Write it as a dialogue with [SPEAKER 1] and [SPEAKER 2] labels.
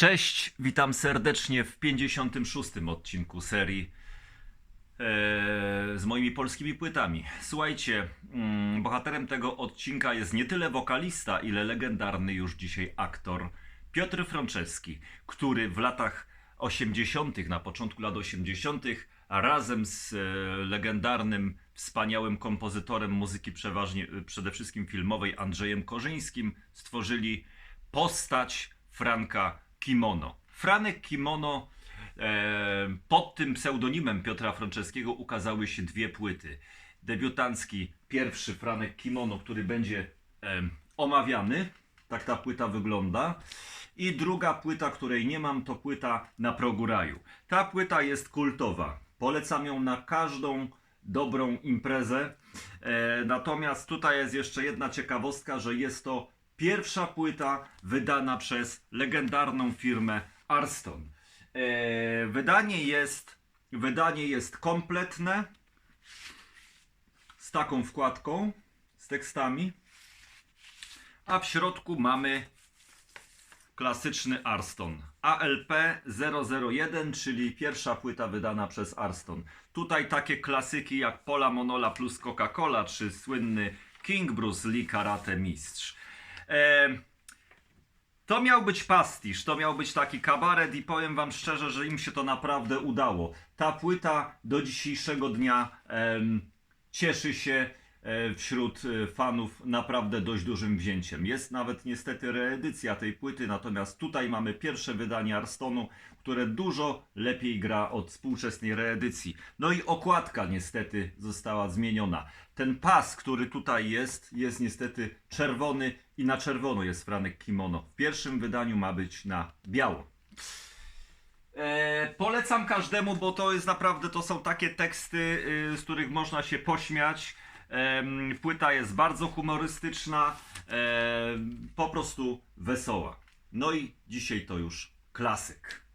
[SPEAKER 1] Cześć, witam serdecznie w 56. odcinku serii e, z moimi polskimi płytami. Słuchajcie, mm, bohaterem tego odcinka jest nie tyle wokalista, ile legendarny już dzisiaj aktor Piotr Franceski, który w latach 80., na początku lat 80., razem z e, legendarnym, wspaniałym kompozytorem muzyki przeważnie, przede wszystkim filmowej Andrzejem Korzyńskim stworzyli postać Franka Kimono. Franek Kimono e, pod tym pseudonimem Piotra Franceskiego ukazały się dwie płyty. Debiutancki pierwszy Franek Kimono, który będzie omawiany. Tak ta płyta wygląda. I druga płyta, której nie mam, to płyta na progu raju. Ta płyta jest kultowa. Polecam ją na każdą dobrą imprezę. E, natomiast tutaj jest jeszcze jedna ciekawostka, że jest to pierwsza płyta wydana przez legendarną firmę Arston. E, wydanie jest wydanie jest kompletne z taką wkładką z tekstami, a w środku mamy klasyczny Arston. ALP 001, czyli pierwsza płyta wydana przez Arston. Tutaj takie klasyki jak Pola Monola plus Coca-Cola, czy słynny King Bruce Lee Karate Mistrz. To miał być pastisz, to miał być taki kabaret i powiem wam szczerze, że im się to naprawdę udało. Ta płyta do dzisiejszego dnia em, cieszy się wśród e, fanów naprawdę dość dużym wzięciem. Jest nawet niestety reedycja tej płyty, natomiast tutaj mamy pierwsze wydanie Arstonu, które dużo lepiej gra od współczesnej reedycji. No i okładka niestety została zmieniona. Ten pas, który tutaj jest, jest niestety czerwony i na czerwono jest Franek Kimono. W pierwszym wydaniu ma być na biało. E, polecam każdemu, bo to jest naprawdę, to są takie teksty, y, z których można się pośmiać. Płyta jest bardzo humorystyczna, po prostu wesoła. No i dzisiaj to już klasyk.